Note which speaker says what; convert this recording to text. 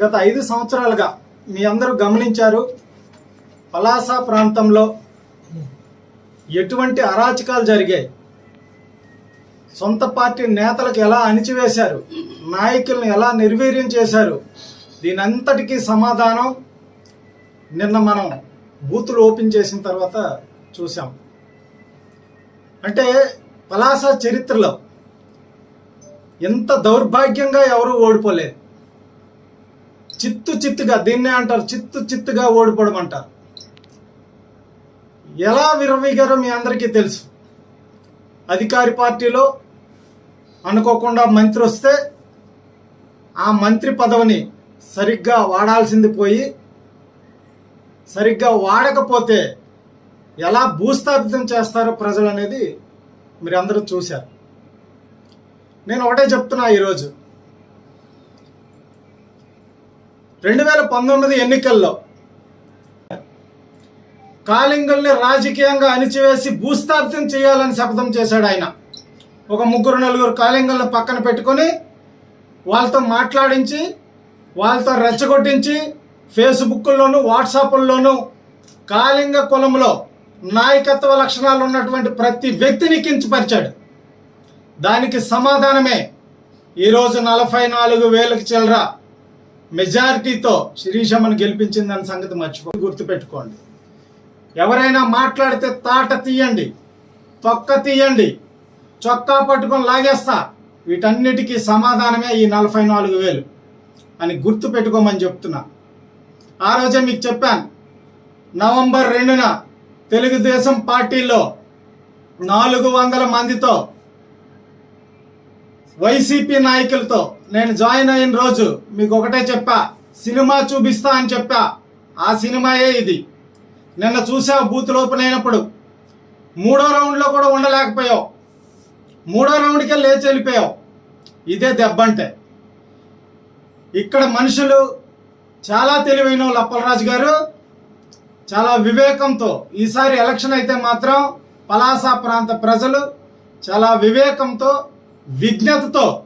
Speaker 1: గత ఐదు సంవత్సరాలుగా మీ అందరూ గమనించారు పలాస ప్రాంతంలో ఎటువంటి అరాచకాలు జరిగాయి? సొంత పార్టీ నేతలకు ఎలా అణిచివేశారు? నాయకులను ఎలా నిర్వీర్యం చేశారు? దీనంతటికీ సమాధానం నిన్న మనం బూతులు ఓపెన్ చేసిన తర్వాత చూసాం అంటే పలాస చరిత్రలో ఎంత దౌర్భాగ్యంగా ఎవరూ ఓడిపోలేదు. చిత్తు చిత్తుగా దీన్నే అంటారు చిత్తు చిత్తుగా ఓడిపోవడం అంటారు ఎలా విరవీగారో మీ అందరికీ తెలుసు. అధికారి పార్టీలో అనుకోకుండా మంత్రి వస్తే ఆ మంత్రి పదవిని సరిగ్గా వాడాల్సింది పోయి సరిగ్గా వాడకపోతే ఎలా భూస్థాపితం చేస్తారో ప్రజలు అనేది మీరు అందరూ చూశారు. నేను ఒకటే చెప్తున్నా ఈరోజు. రెండు వేల పంతొమ్మిది ఎన్నికల్లో కాళింగుల్ని రాజకీయంగా అణిచివేసి భూస్థాపితం చేయాలని శపథం చేశాడు ఆయన. ఒక ముగ్గురు నలుగురు కాలింగులను పక్కన పెట్టుకొని వాళ్ళతో మాట్లాడించి వాళ్ళతో రెచ్చగొట్టించి ఫేస్బుక్లోను వాట్సాప్ల్లోనూ కాళింగ కులంలో నాయకత్వ లక్షణాలు ఉన్నటువంటి ప్రతి వ్యక్తిని కించపరిచాడు. దానికి సమాధానమే ఈరోజు నలభై నాలుగు వేలకు చిల్లర మెజారిటీతో శిరీషమ్మను గెలిపించిందని సంగతి మర్చిపో గుర్తుపెట్టుకోండి. ఎవరైనా మాట్లాడితే తాట తీయండి తొక్క తీయండి చొక్కా పట్టుకొని లాగేస్తా. వీటన్నిటికీ సమాధానమే ఈ నలభై నాలుగు వేలు అని గుర్తు పెట్టుకోమని చెప్తున్నా. ఆ రోజే మీకు చెప్పాను నవంబర్ రెండున తెలుగుదేశం పార్టీలో నాలుగు వందల మందితో వైసీపీ నాయకులతో నేను జాయిన్ అయిన రోజు మీకు ఒకటే చెప్పా సినిమా చూపిస్తా అని చెప్పా. ఆ సినిమాయే ఇది. నిన్న చూసావు బూత్ ఓపెన్ అయినప్పుడు మూడో రౌండ్లో కూడా ఉండలేకపోయావు. మూడో రౌండ్కే లేచి వెళ్ళిపోయావు. ఇదే దెబ్బ అంటే. ఇక్కడ మనుషులు చాలా తెలివైన వాళ్ళు అప్పలరాజు గారు. చాలా వివేకంతో ఈసారి ఎలక్షన్ అయితే మాత్రం పలాస ప్రాంత ప్రజలు చాలా వివేకంతో విజ్ఞతతో